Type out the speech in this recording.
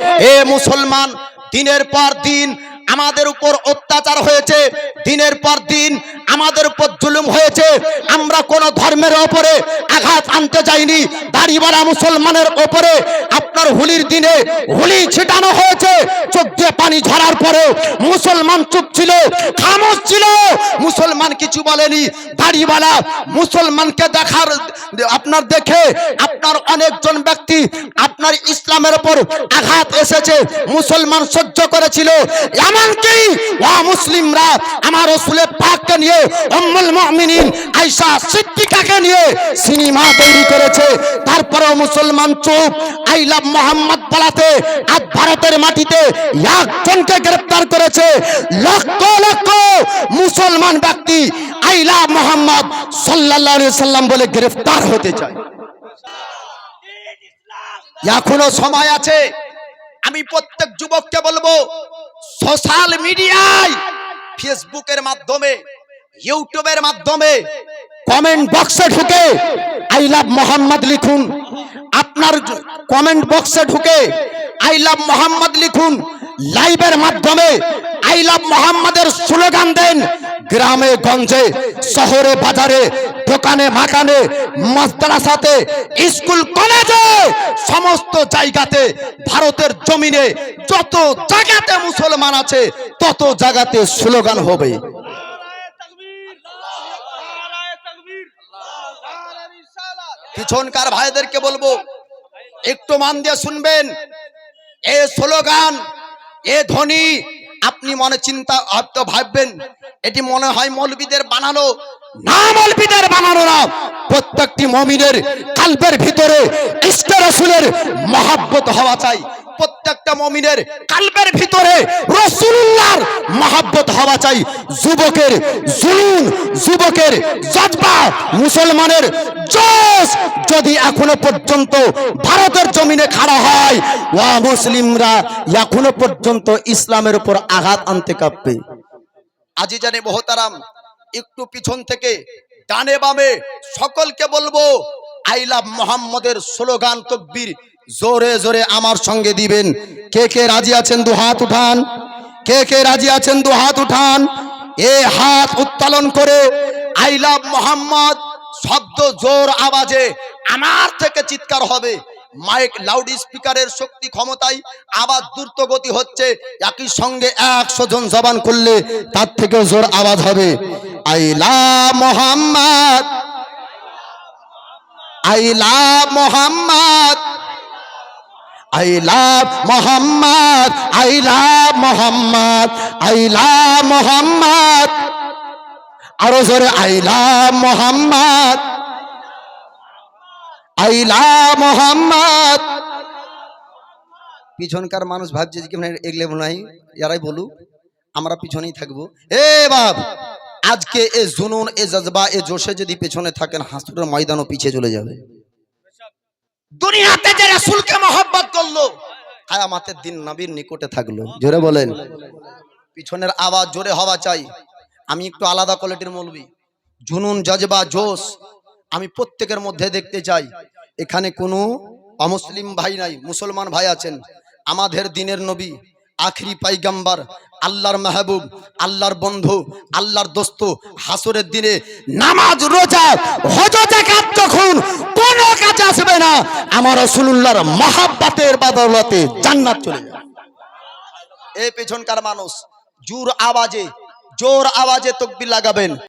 এ মুসলমান, দিনের পর দিন আমাদের উপর অত্যাচার হয়েছে, দিনের পর দিন আমাদের উপর জুলুম হয়েছে, আমরা কোন ধর্মের ওপরে আঘাত আনতে যাইনি, দাড়িওয়ালা মুসলমানের ওপরে আপনার হোলির দিনে হোলি ছিটানো হয়েছে দিয়ে পানি ঝরার পরে মুসলমান চুপ ছিল, খামোশ ছিল। মুসলমান কিছু বলেনি। দাড়িওয়ালা মুসলমানকে দেখার আপনার দেখে আপনার অনেকজন ব্যক্তি আপনার ইসলামের উপর আঘাত এসেছে, মুসলমান সহ্য করেছিল। এমনকি মুসলিমরা আমার রসুলে পাককে নিয়ে, উম্মুল মুমিনিন আয়েশা সিদ্দিকাকে নিয়ে সিনেমা তৈরি করেছে। তারপরেও মুসলমান চুপ। আই লাভ মোহাম্মদ বলাতে, আজ ভারতের মাটিতে একজনকে গ্রেফতার করেছে লক্ষ লক্ষ মুসলমান ব্যক্তি আই লাভ মোহাম্মদ আলাইহি সাল্লাম বলে গ্রেফতার হতে চায়। এখনও সময় আছে। আমি প্রত্যেক যুবককে বলব, সোশ্যাল মিডিয়ায়, ফেসবুকের মাধ্যমে, ইউটিউবের মাধ্যমে, কমেন্ট বক্সে ঢুকে আই লাভ মোহাম্মদ লিখুন। আপনার কমেন্ট বক্সে ঢুকে আই লাভ মোহাম্মদ লিখুন। লাইভের মাধ্যমে আই লাভ মোহাম্মদের স্লোগান দেন গ্রামে, গঞ্জে, শহরে, বাজারে, দোকানে, মাকানে, মাদ্রাসাতে, স্কুল, কলেজে, সমস্ত জায়গাতে, ভারতের জমিনে যত জায়গাতে মুসলমান আছে, তত জায়গাতে স্লোগান হবে। পিছনকার ভাইদেরকে বলব, একটু মান দিয়ে শুনবেন। এ স্লোগান এ ধ্বনি আপনি মনে চিন্তা হয়তো ভাববেন, এটি মনে হয় মৌলবীদের বানানো। না প্রত্যেকটি ভিতরে রসুলের মহাব্বত হওয়া চাই। প্রত্যেকটা মমিনের কালবের ভিতরে রসুল্লাহর মহাব্বত হওয়া চাই। যুবকের জুলুন যুবকের জজবা, মুসলমানের জোশ যদি এখনও পর্যন্ত ভারতের জমিনে খাড়া হয়, ওয়া মুসলিমরা এখনও পর্যন্ত ইসলামের উপর আঘাত আনতে কাঁপবে। আজি জানে মহতারাম, একটু পিছন থেকে ডানে বামে সকলকে বলব, আই লাভ মোহাম্মদের স্লোগান তকবীর, জোরে জোরে আমার সঙ্গে দিবেন। কে কে রাজি আছেন দু হাত উঠান? কে কে রাজি আছেন দু হাত উঠান। এ হাত উত্তোলন করে আই লাভ মোহাম্মদ, শব্দ জোর আওয়াজে আমার থেকে চিৎকার হবে। মাইক লাউড স্পিকারের শক্তি ক্ষমতায় আবার দ্রুত গতি হচ্ছে। একই সঙ্গে একশো জন জবান করলে তার থেকেও জোর আওয়াজ হবে। আইলা মোহাম্মদ আইলা Mohammad I love Mohammad I love Mohammad I love Mohammad আরও জোরে I love Mohammad I love Mohammad পিছনকার মানুষ ভাবছে যে মানে এগলে নাই এরাই বলুক, আমরা পিছনেই থাকব। এ বাপ, আজকে এ জুনুন, এ জজবা, এ জোশে যদি পেছনে থাকেন, হাসুরের ময়দানও পিছিয়ে চলে যাবে। দুনিয়াতে যে রাসূলকে কায়ামাতের দিন নবীর নিকটে থাকল। জোরে বলেন। পিছনের আওয়াজ জোরে হওয়া চাই। আমি একটু আলাদা কোয়ালিটির মলবি। জুনুন, জজবা, জোশ। আমি প্রত্যেকের মধ্যে দেখতে চাই। এখানে কোনো অমুসলিম ভাই নাই, মুসলমান ভাই আছেন। আমাদের দিনের নবী আখরি পাইগাম্বার, আল্লাহর মাহবুব, আল্লাহর বন্ধু, আল্লাহর দোস্ত, হাসুরের দিনে নামাজ, রোজা, হজ জাকাত যখন কোনো কাজে আসবে না, আমার রসুল্লাহর মহাব্বাতের বাদলতে জান্নাত চলে যাবে। এই পেছনকার মানুষ, জোর আওয়াজে জোর আওয়াজে তকবির লাগাবেন।